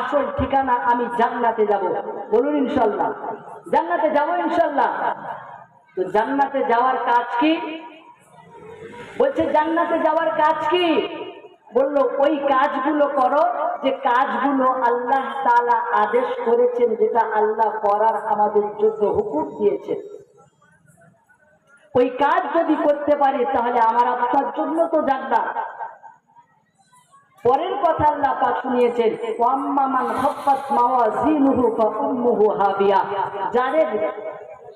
আসল ঠিকানা আমি জান্নাতে যাব। বলুন ইনশাল্লাহ জান্নাতে যাব ইনশাল্লাহ তো জান্নাতে যাওয়ার কাজ কি? বলছে, জান্নাতে যাওয়ার কাজ কি? বলল, ওই কাজগুলো করো যে কাজগুলো আল্লাহ তালা আদেশ করেছেন, যেটা আল্লাহ করার আমাদের জন্য হুকুম দিয়েছেন। ওই কাজ যদি করতে পারি, তাহলে আমার আপনার জন্য তো জান্নাত। পরের কথা আল্লাহ পাক শুনিয়েছেন, ওয়াম্মামান খাফফাত মাওয়াজিনুহু ফাউম্মুহু হাবিয়া। যাদের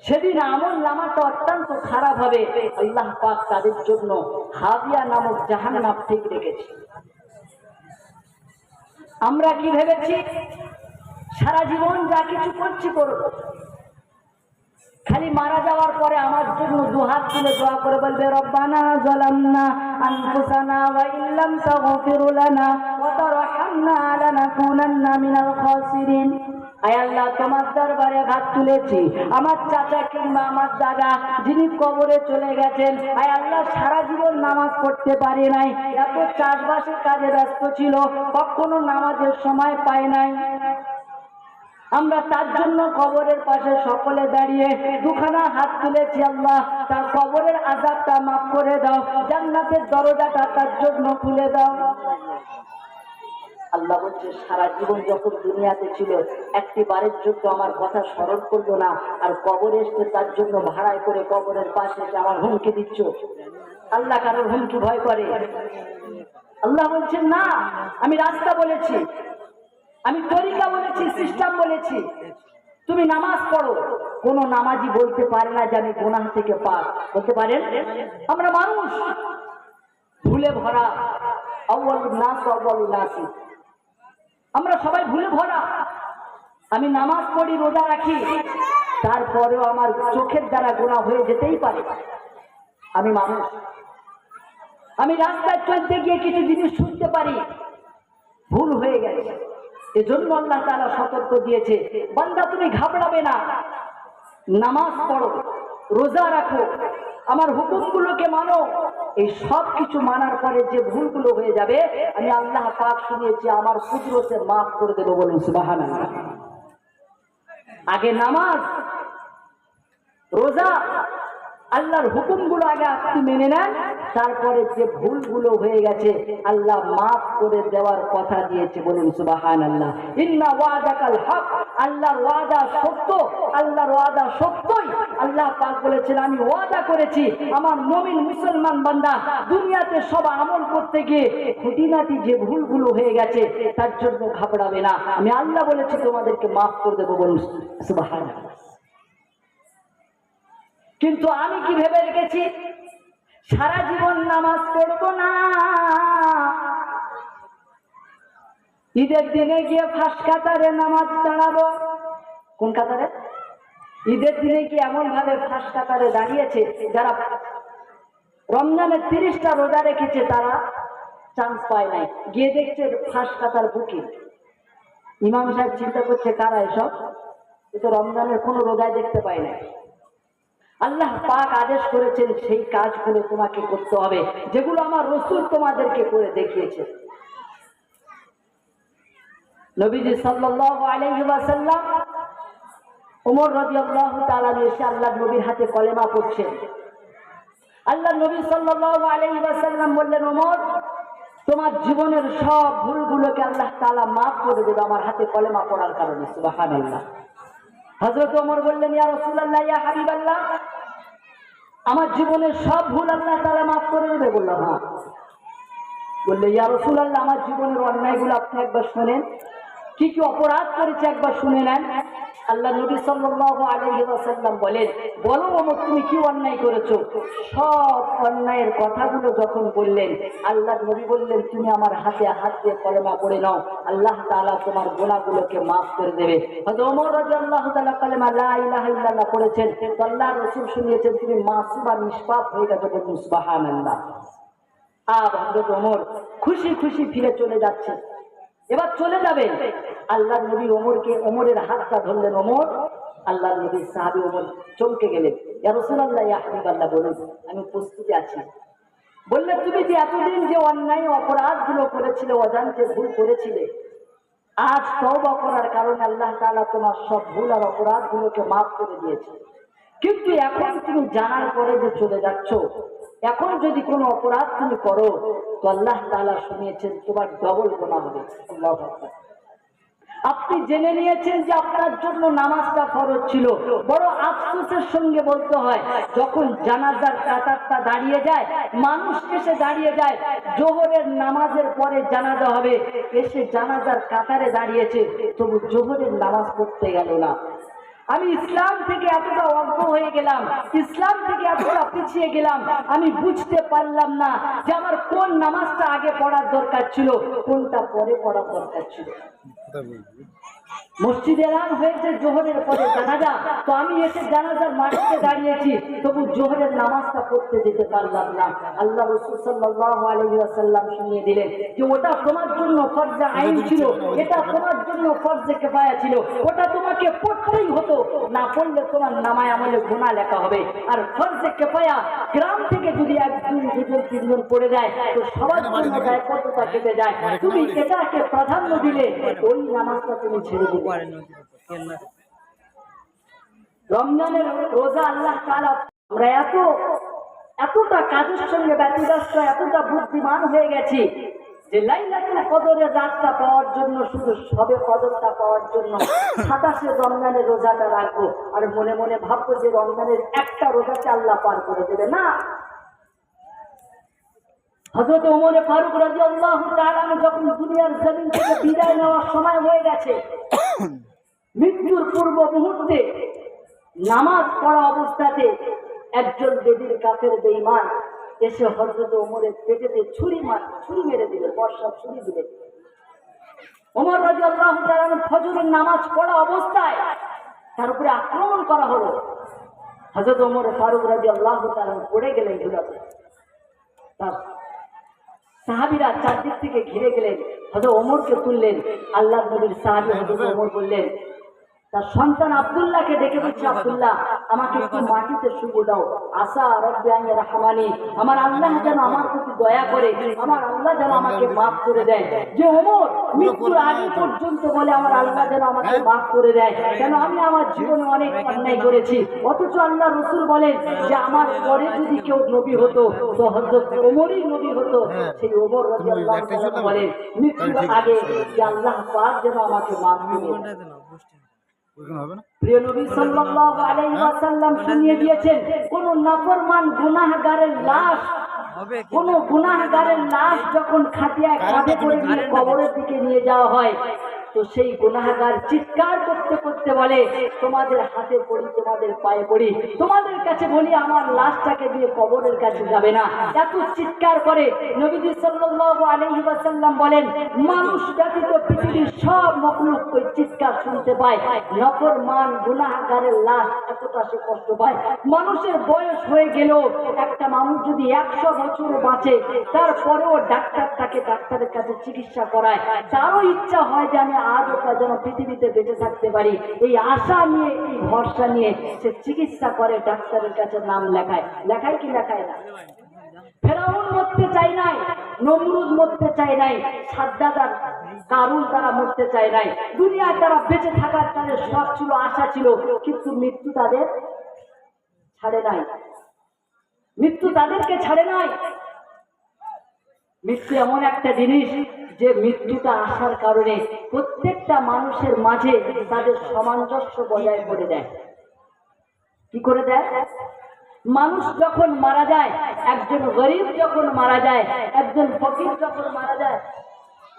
সেদিন আমল নামাটা অত্যন্ত খারাপ হবে, আল্লাহ পাক তাদের জন্য হাবিয়া নামক জাহান্নাম ঠিক রেখেছে। আমরা কি ভেবেছি? সারা জীবন যা কিছু করছি করব। খালি মারা যাওয়ার পরে আমার জন্য দুহাত তুলে দোয়া করে বলবে, রব্বানা জালামনা আনফুসানা ওয়া ইল্লাম তাগফির লানা ওয়া তারহামনা লানাকুনান্না মিনাল খাসিরিন। আয় আল্লাহ, তোমার দরবারে হাত তুলেছি। আমার চাচা কিংবা আমার দাদা যিনি কবরে চলে গেছেন, আয় আল্লাহ, সারা জীবন নামাজ পড়তে পারি নাই। এত চাষবাসের কাজে ব্যস্ত ছিল, কখনো নামাজের সময় পাই নাই। আমরা তার জন্য কবরের পাশে সকলে দাঁড়িয়ে দুখানা হাত তুলেছি আল্লাহ। তার কবরের আজাবটা মাফ করে দাও, জান্নাতের দরজাটা তার জন্য খুলে দাও। আল্লাহ বলছে, সারা জীবন যখন দুনিয়াতে ছিল একটি বারের জন্য আমার কথা স্মরণ করল না, আর কবরে এসে তার জন্য ভাড়ায় করে কবরের পাশে এসে আমার হুমকি দিচ্ছ। আল্লাহ কারোর হুমকি ভয় করে? আল্লাহ বলছেন, না, আমি রাস্তা বলেছি। আমি তরিকা বলেছি, সিস্টেম বলেছি। তুমি নামাজ পড়ো। কোন নামাজি বলতে পারে না যে আমি গোনাহ থেকে পাক। বলতে পারেন? আমরা মানুষ। ভুলে ভরা। আউ্বাল নাস আউ্বাল নাসি আমরা সবাই ভুলে ভরা। আমি নামাজ পড়ি, রোজা রাখি। তারপরেও আমার চোখের দ্বারা গোনা হয়ে যেতেই পারে। আমি মানুষ। আমি রাস্তায় চলতে গিয়ে কিছু জিনিস শুনতে পারি। ভুল হয়ে গেছে। এজন্য আল্লাহ তারা সতর্ক দিয়েছে, বান্দা তুমি ঘাবড়াবে না। নামাজ পড়ো, রোজা রাখো, আমার হুকুমগুলোকে মানো। এই সব কিছু মানার পরে যে ভুলগুলো হয়ে যাবে, আমি আল্লাহ পাক শুনিয়েছি, আমার কুদরতে মাফ করে দেবো বলুন, সুবহানাল্লাহ। আগে নামাজ, রোজা আল্লাহর হুকুমগুলো আগে আপনি মেনে নেন, তারপরে যে ভুলগুলো হয়ে গেছে, আল্লাহ মাফ করে দেওয়ার কথা দিয়েছে বলুন সুবাহান আল্লাহ ইন্না ওয়াদাকাল হক, আল্লাহর ওয়াদা সত্য, আল্লাহর ওয়াদা সত্যই। আল্লাহ পাক বলেছেন, আমি ওয়াদা করেছি, আমার নবীন মুসলমান বান্দা দুনিয়াতে সব আমল করতে গিয়ে খুঁটিনাটি যে ভুলগুলো হয়ে গেছে, তার জন্য ঘাবড়াবে না। আমি আল্লাহ বলেছি, তোমাদেরকে মাফ করে দেবো বলুন সুবাহান আল্লাহ কিন্তু আমি কি ভেবে রেখেছি? সারা জীবন নামাজ পড়ব না। ঈদের দিনে গিয়ে ফাঁস কাতারে নামাজ দাঁড়াবো। কোন কাতারে? ঈদের দিনে কি এমন ভাবে ফাঁস কাতারে দাঁড়িয়েছে যারা রমজানের তিরিশটা রোজা রেখেছে তারা চান্স পায় নাই। গিয়ে দেখছে ফাঁস কাতার বুকিং। ইমাম সাহেব চিন্তা করছে, কারা এসব? এ তো রমজানের কোনো রোজায় দেখতে পায় নাই। আল্লাহ পাক আদেশ করেছেন, সেই কাজগুলো তোমাকে করতে হবে, যেগুলো আমার রসুল তোমাদেরকে করে দেখিয়েছে নবীজি সাল্লাল্লাহু আলাইহি ওয়াসাল্লাম, ওমর তাআলা এসে আল্লাহ নবীর হাতে কলেমা পড়ছেন। আল্লাহ নবী সাল্লাল্লাহু আলাইহি বললেন, ওমর, তোমার জীবনের সব ভুলগুলোকে আল্লাহ তাআলা মাফ করে দেবে আমার হাতে কলেমা পড়ার কারণে, সুবহানাল্লাহ। হযরত অমর বললেন, ইয়া রসুল্লাহ ইয়া হাবিব আল্লাহ আমার জীবনের সব ভুল আল্লাহ তালা মাফ করে দেবে। বললাম হ্যাঁ। বললে, ইয়া রাসূলুল্লাহ, আমার জীবনের অন্যায়গুলো আপনি একবার শোনেন। কি কি অপরাধ করেছে একবার শুনে নেন। আল্লাহ নবী সাল্লাল্লাহু আলাইহি ওয়াসাল্লাম বলেন, বলো ওমর, তুমি কি অন্যায় করেছ? সব অন্যায়ের কথাগুলো যখন বললেন, আল্লাহ নবী বললেন, তুমি আমার হাতে হাত দিয়ে কলেমা পড়ে নাও। আল্লাহ তাআলা তোমার গুনাহগুলোকে মাফ করে দেবে। হযরত ওমর রাদিয়াল্লাহু তাআলা কলেমা লা ইলাহা ইল্লাল্লাহ পড়েছেন, তো আল্লাহর রাসূল শুনিয়েছেন, তুমি আর নিষ্পাপ হয়ে গেছো সুবহানাল্লাহ। আব হযরত ওমর খুশি খুশি ফিরে চলে যাচ্ছে। এবার চলে যাবে আল্লাহ নবী ওমরকে, ওমরের হাতটা ধরলেন ওমর। আল্লাহ নবী সাহাবি ওমর চমকে গেলেন। রাসূলুল্লাহ, ইয়া হাবিবাল্লাহ বলুন, আমি প্রস্তুতি আছি। বললে তুমি যে এতদিন যে অন্যায় অপরাধগুলো করেছিলে, অজান্তে ভুল করেছিলে, আজ তওবা করার কারণে আল্লাহ তাআলা তোমার সব ভুল আর অপরাধগুলোকে মাফ করে দিয়েছে। কিন্তু এখন তুমি জানার পরে যে চলে যাচ্ছ এখন যদি কোনো অপরাধ তুমি করো, তো আল্লাহ তাআলা শুনিয়েছেন, তোমার ডবল গোনা হবে। আপনি জেনে নিয়েছেন যে আপনার জন্য নামাজটা ফরজ ছিল। বড় আফসোসের সঙ্গে বলতে হয়, যখন জানাজার কাতারটা দাঁড়িয়ে যায়, মানুষ এসে দাঁড়িয়ে যায়, জোহরের নামাজের পরে জানাজা হবে, এসে জানাজার কাতারে দাঁড়িয়েছে, তবু জোহরের নামাজ পড়তে গেল না। আমি ইসলাম থেকে এতটা অজ্ঞ হয়ে গেলাম, ইসলাম থেকে এতটা পিছিয়ে গেলাম, আমি বুঝতে পারলাম না যে আমার কোন নামাজটা আগে পড়ার দরকার ছিল, কোনটা পরে পড়ার দরকার ছিল। মসজিদে এলান হয়েছে জোহরের পরে জানাজা তো আমি এসে জানাজার মাটিতে দাঁড়িয়েছি তবু জোহরের নামাজটা পড়তে যেতে পারলাম না। আল্লাহ রসুল সাল্লাল্লাহু আলাইহি শুনিয়ে দিলেন যে ওটা তোমার জন্য ফরজে আইন ছিল এটা তোমার জন্য ফরজে কেফায়া ছিল। ওটা তোমাকে পড়তেই হতো না পড়লে তোমার নামায় আমলে গুনাহ লেখা হবে। আর ফরজে কেফায়া গ্রাম থেকে যদি একজন দুজন তিনজন পড়ে যায় তো সবার জন্য দায়বদ্ধতা কেটে যায়? তুমি এটাকে প্রাধান্য দিলে ওই নামাজটা তুমি ছেড়ে দিবে রমজানের রোজা আল্লাহ আমরা এত এতটা কাজের সঙ্গে ব্যতিব্যস্ত এতটা বুদ্ধিমান হয়ে গেছি যে লাইলাতুল কদরের রাতটা পাওয়ার জন্য শুধু সবে কদরটা পাওয়ার জন্য সাতাশে রমজানের রোজাটা রাখব। আর মনে মনে ভাববো যে রমজানের একটা রোজাতে আল্লাহ পার করে দেবে। না হজরত ওমরে ফারুক রাজি আল্লাহ যখন দুনিয়ার জমিন থেকে বিদায় নেওয়ার সময় হয়ে গেছে, মৃত্যুর পূর্ব মুহূর্তে নামাজ পড়া অবস্থাতে একজন বেদির কাফের বেঈমান এসে হজরত ওমরের পেটেতে ছুরি মার, ছুরি মেরে দিলে, বর্ষা ছুরি দিলে। ওমর রাজি আল্লাহ ফজরের নামাজ পড়া অবস্থায় তার উপরে আক্রমণ করা হলো। হজরত ওমর ফারুক রাজি আল্লাহ পড়ে গেলেন তার সাহাবিরা চারদিক থেকে ঘিরে গেলেন হয়তো ওমরকে তুললেন আল্লাহ নবীর সাহাবি হজরত ওমর বললেন, তার সন্তান আবদুল্লাহকে ডেকে বলছে, আব্দুল্লাহ আমাকে একটু মাটিতে শুয়ে দাও। আশা রব্বি আইয়া রাহমানি। আমার আল্লাহ যেন আমার প্রতি দয়া করে আমার আল্লাহ যেন আমাকে মাফ করে দেয়। যে ওমর মৃত্যুর আগে পর্যন্ত বলে আমার আল্লাহ যেন আমাকে মাফ করে দেয়। কেন আমি আমার জীবনে অনেক অন্যায় করেছি? অথচ আল্লাহ রসুল বলেন যে আমার পরে যদি কেউ নবী হতো তো হজরত ওমরই নবী হতো। সেই ওমর রাজি আল্লাহ বলেন মৃত্যুর আগে যে আল্লাহ পাক যেন আমাকে মাফ করে দেয়। হবে না? প্রিয় নবী সাল্লাল্লাহু আলাইহি ওয়াসাল্লাম শুনিয়ে দিয়েছেন কোন নাফরমান গুনাহগারের লাশ কোন গুনাহগারের লাশ যখন খাটিয়ায় কাঁধে করে নিয়ে কবরের দিকে নিয়ে যাওয়া হয় তো সেই গুনাহগার চিৎকার করতে করতে বলে, তোমাদের হাতে পড়ি, তোমাদের পায়ে পড়ি। তোমাদের কাছে বলি, আমার লাশটাকে দিয়ে কবরের কাছে যাবে না। এত চিৎকার করে নবীজি আলাইহি ওয়াসাল্লাম বলেন, মানুষ ব্যতীত পৃথিবীর সব মখলুক ওই চিৎকার শুনতে পায়। নফর মান গুনাহগারের লাশ এতটা সে কষ্ট পায়। মানুষের বয়স হয়ে গেলেও একটা মানুষ যদি একশো বছর বাঁচে, তারপরেও ডাক্তার তাকে ডাক্তারের কাছে চিকিৎসা করায়। তারও ইচ্ছা হয় যে আমি আজও তা যেন পৃথিবীতে বেঁচে থাকতে পারি। এই আশা নিয়ে, এই ভরসা নিয়ে সে চিকিৎসা করে, ডাক্তারের কাছে নাম লেখায়। লেখায় কি লেখায় না? ফেরাউন মরতে চাই নাই, নমরুদ মরতে চাই নাই সাদ্দাদার কারুন তারা মরতে চাই নাই। দুনিয়ায় তারা বেঁচে থাকার তাদের সব ছিল, আশা ছিল, কিন্তু মৃত্যু তাদের ছাড়ে নাই। মৃত্যু তাদেরকে ছাড়ে নাই। মৃত্যু এমন একটা জিনিস যে মৃত্যুটা আসার কারণে প্রত্যেকটা মানুষের মাঝে তাদের সামঞ্জস্য বজায় করে দেয়। কি করে দেয়? মানুষ যখন মারা যায়, একজন গরিব যখন মারা যায়, একজন ফকির যখন মারা যায়,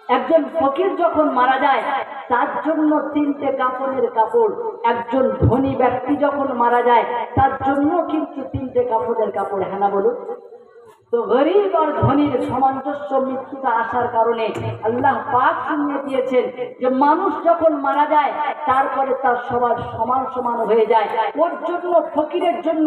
একজন ফকির যখন মারা যায়, তার জন্য তিনটে কাপড়ের কাপড়, একজন ধনী ব্যক্তি যখন মারা যায়, তার জন্য কিন্তু তিনটে কাপড়ের কাপড় হ্যাঁ বলুন? তো গরিব আর ধনীর সামঞ্জস্য মৃত্যুটা আসার কারণে আল্লাহ পাক শুনিয়ে দিয়েছেন যে মানুষ যখন মারা যায়, তারপরে তার সবার সমান সমান হয়ে যায়। ওর জন্য, ফকিরের জন্য,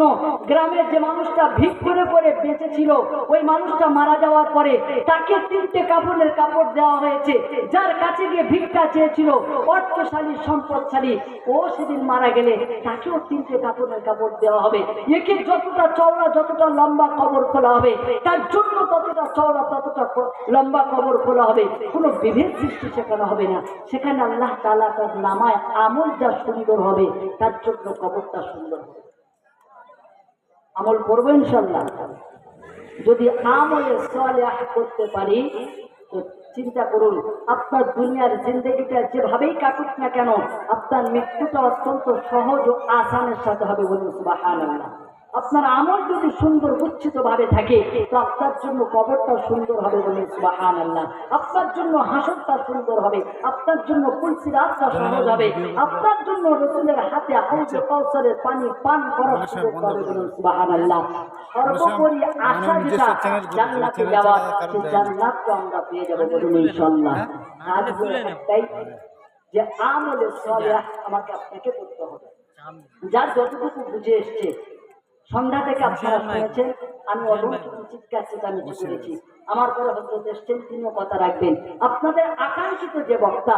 গ্রামের যে মানুষটা ভিক করে করে বেঁচে ছিল ওই মানুষটা মারা যাওয়ার পরে তাকে তিনটে কাপড়ের কাপড় দেওয়া হয়েছে। যার কাছে গিয়ে ভিক্ষা চেয়েছিল, অর্থশালী, সম্পদশালী, ও সেদিন মারা গেলে তাকেও তিনটে কাপড়ের কাপড় দেওয়া হবে। একে যতটা চওড়া, যতটা লম্বা কবর খোলা হবে তার জন্য ততটা চওড়া ততটা লম্বা কবর খোলা হবে। কোনো বিভেদ সৃষ্টি সেখানে হবে না। সেখানে আল্লাহ তালা তার নামায় আমল যা সুন্দর হবে, তার জন্য কবরটা সুন্দর হবে। আমল করব ইনশাল্লাহ যদি আমলে সালেহ করতে পারি, তো চিন্তা করুন, আপনার দুনিয়ার জিন্দগিটা যেভাবেই কাটুক না কেন, আপনার মৃত্যুটা অত্যন্ত সহজ ও আসানের সাথে হবে বলুন, সুবহানাল্লাহ। আপনার আমল যদি সুন্দর গুচ্ছিত ভাবে থাকে তো আপনার জন্য কবরটা সুন্দর হবে বলে সুবাহান আল্লাহ আপনার জন্য হাসরটা সুন্দর হবে আপনার জন্য কুলসি রাতটা সহজ হবে আপনার জন্য রসুলের হাতে হাউজে কাউসারের পানি পান করার সুযোগ পাবে বলুন সুবাহান আল্লাহ সর্বোপরি আশা যেটা জান্নাতে যাওয়া সে জান্নাত তো আমরা পেয়ে যাব বলুন ইনশাল্লাহ আজ হলো একটাই যে আমলে সালেহ আমাকে আপনাকে করতে হবে। যার যতটুকু বুঝে এসছে সন্ধ্যা থেকে আপনারা শুনেছেন আমি অলৌকিক চিৎকার চেঁচামেচি করেছি। আমার পরে হজরত এসছেন তিনিও কথা রাখবেন। আপনাদের আকাঙ্ক্ষিত যে বক্তা